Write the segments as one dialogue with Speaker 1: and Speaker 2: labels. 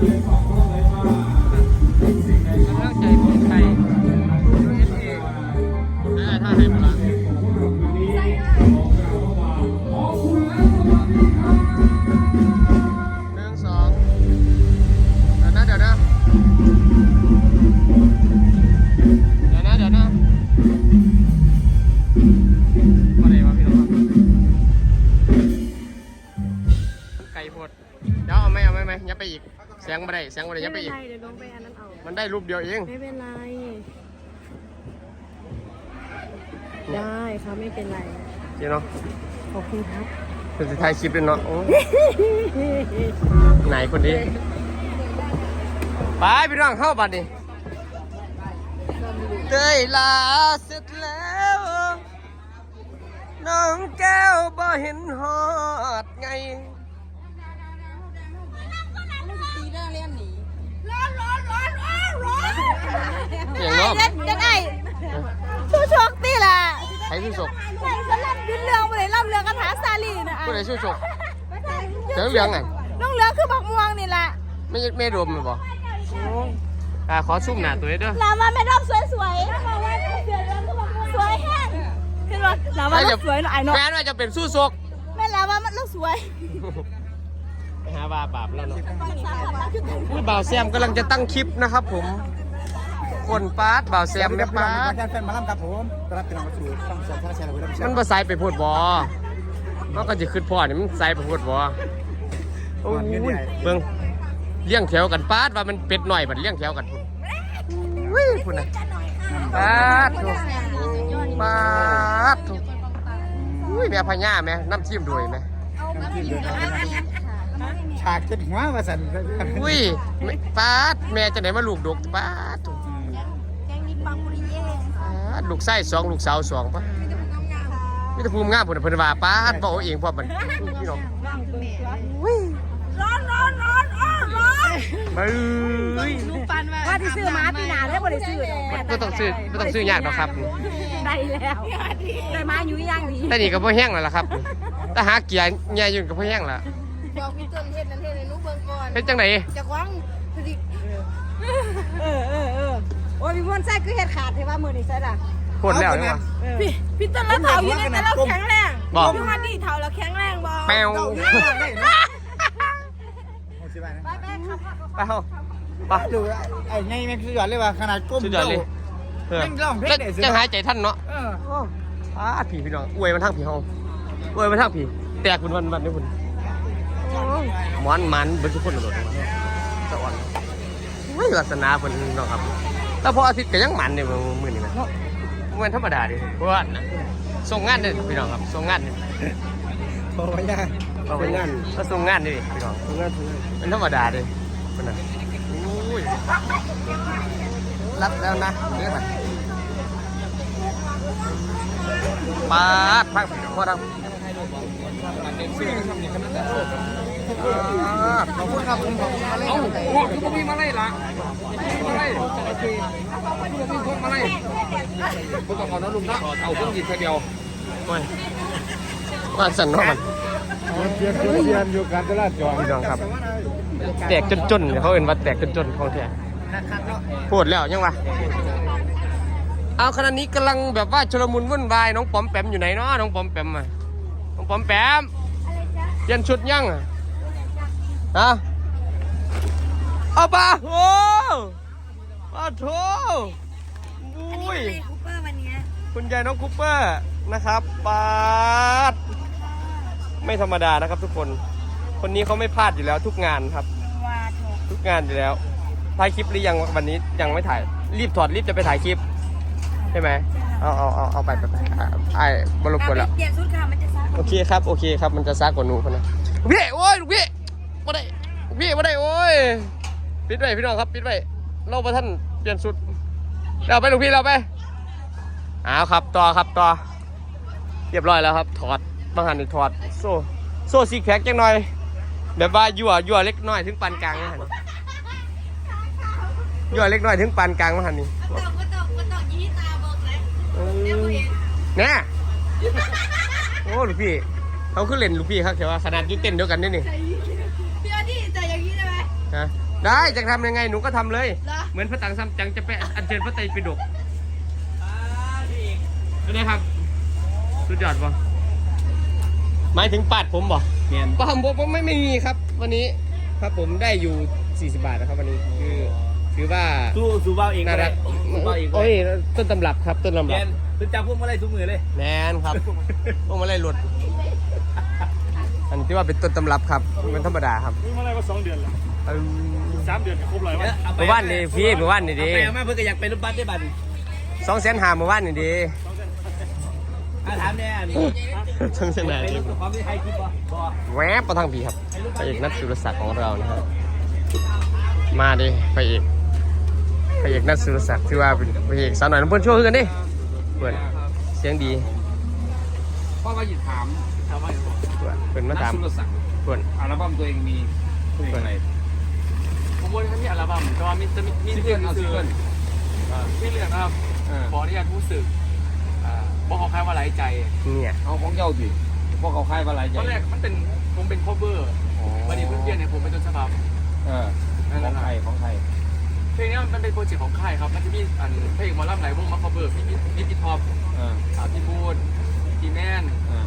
Speaker 1: Thank you. ได้แสงมาได้ยับไป
Speaker 2: ไม่
Speaker 1: อี
Speaker 2: เป็น
Speaker 1: ก
Speaker 2: ไรเดี๋ยวลงไปอันนั้นเอา
Speaker 1: มันได้รูปเดียวเอง
Speaker 2: ไม่เป็นไร ได้ครับไม่เป็นไร
Speaker 1: จริงเนาะ
Speaker 2: ขอบคุณครับ
Speaker 1: เป็นสุดท้ายคลิปเลยเนาะโอ้ไหนคนนี้ ไปพี่น้องเข้าบัดนี้เตยลาเสร็จแล้ว น้องแก้วบ่เห็นหอดไง อย่างน้อ ม
Speaker 2: เด็ดเด็ดไอ้ผู้โชคดีล่ะ
Speaker 1: ใครชื่อศก
Speaker 2: ไหนสลับดินเรืองไปไหนล่ำเรืองกระถาซาลีนะอะ
Speaker 1: ผู้ใดชื่อศกเสือเหลืองไง
Speaker 2: น้องเรืองคือบักม่วงนี่ล่ะ
Speaker 1: ไม่ไม่รวมเลยบ่อ่าขอซุ่มหน้าตัวเด้อ
Speaker 2: ลามาไม่รอบสวยสวยสวยแห้งคือว่าลามาสวยหน่อยเนาะ
Speaker 1: แม่นว่าจะเป็นสู้ศก
Speaker 2: แม่ลามามันลูกสวย
Speaker 1: ไปหาบาบาปแล้วเนาะนี่บ่าวแซมกำลังจะตั้งคลิปนะครับผม คนปาดบ่าวแซมไม่ปาด
Speaker 3: แฟนมาล่ำครับผมต้อนรับพี่น้องเข้าสู่ช่องแซมท่าแชร์เราเริ่มแช
Speaker 1: มัน
Speaker 3: ร์
Speaker 1: บ่ใส่ไปพูดบ่มันก็จะขึ้นพ่อนี่มันใส่ไปพูดบ่โอ้ยเบิ่งเลี้ยงแถวกันปาดว่ามันเป็ดหน่อยบัดเลี้ยงแถวกันพุ่นอุ้ยพุ่นน่ะปาดโถ่ปาดโถ่อุ้ยแม่พญาแม่น้ำจิ้มด้วยแม่
Speaker 3: ฉากจนหัวมาสั่น
Speaker 1: อุ้ยแม่ปาดแม่จะไหนมาลูกดกปาดโถ่ปาด ลูกไส้สองลูกสาวสองปะมีแต่ภูมิงามพุ่นน่ะเพิ่นว่าปาดบ่เอาเองพร้อมมันพี่น้อง
Speaker 2: ร้อนร้อนร้อนร้อนร้อน
Speaker 1: บึ้ย
Speaker 2: ว่าที่ซื้อมาปีหนาได้บ่ได้ซื้อดอก
Speaker 1: ไม่ต้องซื้อไม่ต้องซื้อยากหรอกครับ
Speaker 2: ได้แล้วได้มาอยู่อย่างดี
Speaker 1: แต่นี่ก็พอแห้งแล้วล่ะครับถ้าหาเกียร์ใหญ่อยุ่นก็พอแห้งแล้ว
Speaker 4: บอกพี่ต้นเฮ็ดนั่นเฮ็ดให้หนูเบิ่งก่อน
Speaker 1: เฮ็ดจังไหน
Speaker 4: จะคว้างสิ
Speaker 2: เออเออเออโอ้ยพี่พ่นไส้คือเห็ดขาดเทว่ามือนี่ใช่ล่ะ
Speaker 1: โคตรแล้วนี่วะ
Speaker 2: พี่พี่ต้นแล้วเถาอยู่ในแต่เราแข็งแรง
Speaker 1: บอก
Speaker 2: พี่วันนี้เถาเราแข็งแรงบ่
Speaker 1: แปว
Speaker 3: โอ้สิบาทนะ
Speaker 1: ไปเฮาไป
Speaker 3: ดูไอ้ไงแม่งสุดยอดเลยว่ะขนาดก้ม
Speaker 1: สุดยอดเลย เออ
Speaker 3: แม่งร้องเพลง
Speaker 1: จะ
Speaker 3: ได้สุด
Speaker 1: จะหายใจท่านเนาะ
Speaker 3: เออ
Speaker 1: อ้าผีพี่น้องอวยมันทั้งผีเฮาอวยมันทั้งผีแตกคุณวันวันนี้คุณหมอนมันเบิดทุกคนโดดสวรรค์อุ้ยลักษณะเพิ่นเนาะครับ แต่พออาทิตย์ก็ยังมันเนี่ยมื้อนี้นะมัน ธรรมดาดิเพราะว่านะส่งงานเด้อพี่น้องครับส่งงานเด้อ
Speaker 3: โอ้ยยาก
Speaker 1: เราไปงานก็ส่งงานดิพี่น้อง
Speaker 3: ทำงานทำงาน
Speaker 1: เป็นธรรมดาเลยมันน่ะอุ้ยรับแล้วนะนี่ค่ะปาดพักพอดัง
Speaker 3: ขอบคุณครับผมขอบคุณมาเล่น
Speaker 1: เอ้าพวกคือพวกมีมาไล่ละมาไล่พวกมีพวกมาไล่พวกก่อนนะลุงนะเอาพวกหยิบแค่เดียวโอ้ยว่าสั่นนาะมัน
Speaker 3: เพียนเพียนอยู่การตลาดจอ
Speaker 1: พี่น้องครับ แตกจนๆเขาเอ็นว่าแตกจนๆของแท้พูดแล้วยังวะเอาขณะนี้กำลังแบบว่าชลมุนวุ่นวายน้องปอมแปมอยู่ไหนเนาะน้องปอมแปมอะน้องปอมแปมเปลี่ยนชุดยังอะ ฮะเอาปะโอ้ปะโถอุ้ย
Speaker 2: คูเปอร์วันนี้
Speaker 1: คุณยายน้องคูเปอร์นะครับปาดไม่ธรรมดานะครับทุกคน คนนี้เขาไม่พลาดอยู่แล้วทุกงานครับ
Speaker 2: ว่าโถ
Speaker 1: ทุกงานอยู่แล้ว ถ่ายคลิปหรือยังวันนี้ยังไม่ถ่าย รีบถอดรีบจะไปถ่ายคลิป ใช่ไหมเอาเอาเอาเอาไปไปไปอะไอ้บรบกวนแล้ว
Speaker 2: เปลี่ยนชุดค่ะมันจะซัก
Speaker 1: โอเคครับ โอเคครับ มันจะซากกว่าหนูคนนะลูกพี่โอ้ยลูกพี่ มาได้พี่มาได้โอ้ยปิดไว้พี่น้องครับปิดไว้เราไปท่านเปลี่ยนชุดเราไปลูกพี่เราไปเอาวครับต่อครับต่อเรียบร้อยแล้วครับ ถอดบางหันนี่ถอดโซ่โซ่ซีแพ็กจังหน่อย แบบว่ายั่วยั่วเล็กน้อยถึงปานกลางนะฮะนี่ยั่วเล็กน้อยถึงปานกลางมาหันนี่
Speaker 4: ก็ต้องก็ต้องก็ต้องยี่ตาบงเลย
Speaker 1: เออแน่โอ้ลูกพี่เขาคือเล่นลูกพี่ครับแต่ว่าขนาดยุ่เต้นเดียวกันนี่นี่ นะได้จะทำยังไงหนูก็ทำเลย
Speaker 4: เหรอ
Speaker 1: เหมือนพระตังซัมจังจะไปอัญเชิญพระไตรปิฎกเป็นไงครับ สุดยอดปะหมายถึงปาดผมบ่
Speaker 3: เมียน
Speaker 1: ปาผมผมไม่ไม่มีครับ วันนี้ครับผมได้อยู่ 40 บาทนะครับวันนี้คือถือว่า
Speaker 3: สู้สู้เบาเอง
Speaker 1: น่ารัก
Speaker 3: สู้เบาเอง
Speaker 1: โอ้ยต้นตำรับครับต้นตำ
Speaker 3: เมี
Speaker 1: รั
Speaker 3: ย
Speaker 1: บ
Speaker 3: นคือจับพวกมาไล่ทุกมือเลย
Speaker 1: แมนครับ พวกมาไล่หลุด อันที่ว่าเป็นต้นตำรับครับมันธรรมดาครับ
Speaker 5: นี่มาได้ก็สองเดือนแล้ว
Speaker 1: เอิ่ม
Speaker 5: สามเดือนก็ครบเลยวะ
Speaker 1: หมู่บ้านนี่พี่หมู่บ้านนี่ดี
Speaker 3: เอาไปเอามาเพื่อก็อยากไปรถบัสได้บัตร
Speaker 1: สองแสนหาหมู่บ้านนี่ดี
Speaker 3: อะถามแน่นี่
Speaker 1: สองแสนหา
Speaker 3: ไป
Speaker 1: ดี
Speaker 3: รถกับความที่ไทยคลิปป่ะบ่
Speaker 1: แวบมาทางพี่ครับพระเอกนัทสุรศักดิ์ของเรานะฮะมาดิพระเอกพระเอกนัทสุรศักดิ์ที่ว่าเป็นพระเอกสาวหน่อยน้ำเพื่อนช่วยกันดิเพื่อนเสียงดี
Speaker 3: พ่อก็หยิบถามถามว่า
Speaker 1: เพื่อนเพื่อนมาถาม
Speaker 3: สุรศักดิ์
Speaker 1: เพื่อน
Speaker 3: อัลบั้มตัวเองมีเพลงอะไร
Speaker 5: ผมว่าถ้า มแต่ว่ามีจะมีมี
Speaker 3: ซิง
Speaker 5: เรื่
Speaker 3: เกิ
Speaker 5: อง
Speaker 3: ลเอาซิงเกิล
Speaker 5: มีเรื่องนะครับ
Speaker 3: เออ
Speaker 5: ขออนุญาตรู้สึกอ่าบอกเขาใครว่าหลายใจ
Speaker 1: เนี่ย
Speaker 3: เอาของเจ้าสิพวกเขาค่ายว่าอะไร
Speaker 5: ต
Speaker 3: ใหญ่
Speaker 5: อนแรกมันเป็นผมเป็น cover วันนี้เพื่อนๆเนี่ยผมเป็นต้นฉบับ
Speaker 3: เออของไทยของไทย
Speaker 5: เพลงนี้มันเป็นโปรเจกต์ของค่ายครับมันจะมีอันเพลงหมอลำหลายวงมา cover พี่พี่พี่ท็อป
Speaker 3: เออ
Speaker 5: อ่าพี่บูนพี่แมน
Speaker 3: เออ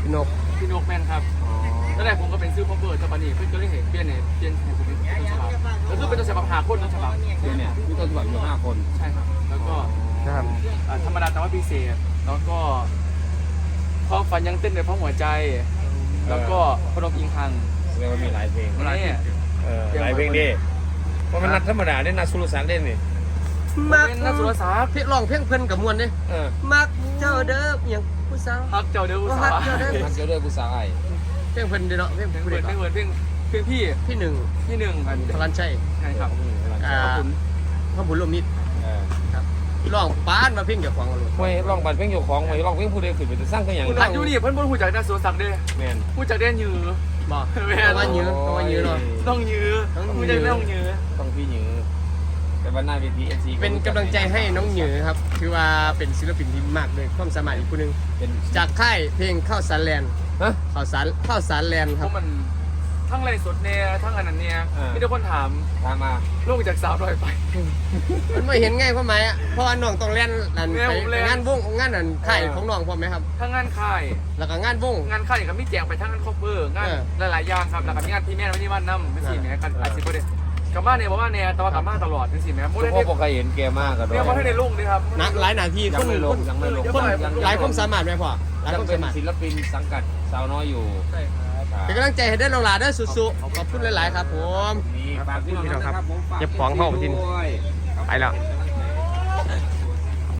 Speaker 1: พี่นก
Speaker 5: พี่นกแมนครับ
Speaker 3: อ๋อ
Speaker 5: ตอนแรกผมก็เป็นซื้อ cover แต่บันนี้เพื่อนก็เลยเห็นเปลี่ยนเนี่ยเปลี่ยนให้ผมเป็นต้นฉบับก็คือเป็นต้นฉบับหาคนต้นฉบับ
Speaker 3: เดี๋ยวเนี่ยมีต้นฉบับอยู่ห้าคน
Speaker 5: ใช่ครับ แล้วก็
Speaker 1: นะครับ
Speaker 5: อ่าธรรมดาแต่ว่าพิเศษแล้วก็ความฝันยังเต้นในเพราะหัวใจ แล้วก็พนมอิงคัง
Speaker 3: เรียกว่ามีหลายเพลง
Speaker 5: นี่
Speaker 3: เออหลายเพลงดิเพราะมันนัดธรรมดาได้นัดสุรศักดิ์เล่นนี่
Speaker 1: มัก
Speaker 5: เป็นนักสุรศักดิ์
Speaker 1: เพลงร้องเพลงเพิ่นกับมวลเด้
Speaker 3: เออ
Speaker 1: มักเจ้าเด้ออย่างผู้สาว
Speaker 5: ฮักเจ้าเด้ออุตสา
Speaker 1: ฮัก
Speaker 5: ห์
Speaker 1: เจ้าเด้อ
Speaker 3: นัดเจ้าเด้อผู้สาวไอ้
Speaker 1: เพลงเพิ่นเด้เนาะเพลง
Speaker 5: เพลง
Speaker 1: ผู้
Speaker 5: เปิ
Speaker 1: เด็
Speaker 5: ด
Speaker 1: ก
Speaker 5: เพลงเปิดเพลงเพลงพี่
Speaker 1: ที่หนึ่ง
Speaker 5: ที่หนึ่งอัน
Speaker 1: พลันชัย
Speaker 5: ใช่ครับ
Speaker 1: อ่า
Speaker 5: ขอบคุณ
Speaker 1: พระบุญลมนิด
Speaker 3: เออ
Speaker 1: ครับร้องปานมาเพลงเกี่ยวกับของเรา
Speaker 3: ไม่ร้องบัตรเพลงอยู่ของไม่ร้องเพลงผู้ใดขึ้นไปจะสร้างก็อย่าง
Speaker 5: อันอยู่นี่เพิ่นบ่รู้จักนักสุรศักดิ์เด้
Speaker 3: แมน
Speaker 5: รู้จักเด่นยือ
Speaker 1: บอก
Speaker 5: แม่น
Speaker 1: เพราะว่ายืนเพราะว่ายืนเนาะ
Speaker 5: ต้องยือ
Speaker 1: ต้องยื้อ
Speaker 5: รู้จักต้องยือ
Speaker 3: ต้องพี่หยือแต่วันหน้าเวทีเอซี
Speaker 1: เป็นกำลังใจให้น้องเหนือครับถือว่าเป็นศิลปินที่มากเลยความสามารถอีกคนหนึง
Speaker 3: เป็น
Speaker 1: จากค่ายเพลงข้าวสารแลนด์
Speaker 3: ฮะ
Speaker 1: ข้าวสารข้าวสารแลนด์
Speaker 5: เพ
Speaker 1: ครับ
Speaker 5: ราะมันทั้งไรสดเนี่ยทั้งอันนั้นเนี่ย
Speaker 3: เออ
Speaker 5: มีแต่คนถาม
Speaker 3: ทางมา
Speaker 5: ลูกจากสาวดอยไป
Speaker 1: มันไม่เห็นง่ายความหมายอะเพราะว่าน้องต้องแล่นนั่น
Speaker 5: แม่
Speaker 1: ไป
Speaker 5: ผมแล่น
Speaker 1: งานวงงานนั่นค่าย
Speaker 5: เออ
Speaker 1: ของน้องพร้อมไหมครับ
Speaker 5: ทั้งงานค่าย
Speaker 1: แล้วก็งานวง
Speaker 5: งานค่ายก็มีแจกไปทั้งงานคอฟเวอร์งาน
Speaker 1: เออ
Speaker 5: หลายๆอย่างครับแล้วก็มีงานพี่แม่ไม่ได้บ้านน้ำไม่สี่แม่กัน
Speaker 1: เออ
Speaker 5: อาชีพประเด็น กลับบ้านเนี่ยบอกว่าเนี่ยแต่ว่ากลับบ้านตลอดไม่สี่แม่โม
Speaker 3: ทุก
Speaker 5: ได้
Speaker 3: พ่อ
Speaker 5: เนี่ย
Speaker 3: บอกใครเห็นแกมากก็ด้ว
Speaker 5: เนี่ย
Speaker 3: ย
Speaker 5: ว่าให้ในลุงเลยครับ
Speaker 1: นักหลายหนาที
Speaker 3: ยั
Speaker 1: ค
Speaker 3: ง
Speaker 1: น
Speaker 3: ไม่ล
Speaker 1: ค
Speaker 3: ง
Speaker 1: น
Speaker 3: ยังไม่ลง
Speaker 1: คน
Speaker 3: ยัง
Speaker 1: หลายความสามารถไหมพ่อหลาย
Speaker 3: ยั
Speaker 1: ควางม
Speaker 3: เป็น
Speaker 1: สามารถ
Speaker 3: ศิลปินสังกัดสาวน้อยอยู่
Speaker 5: ใช่ครับ
Speaker 1: เป็นกำลังใจให้ได้เราหลาได้อสุๆขอบคุณหลายๆครับผม
Speaker 3: นี่ฝากพี่น้องนะครับผมฝาก
Speaker 1: เก็บของเข้าไปที่นี่
Speaker 3: ด้วย
Speaker 1: ไปแล้ว
Speaker 3: แต่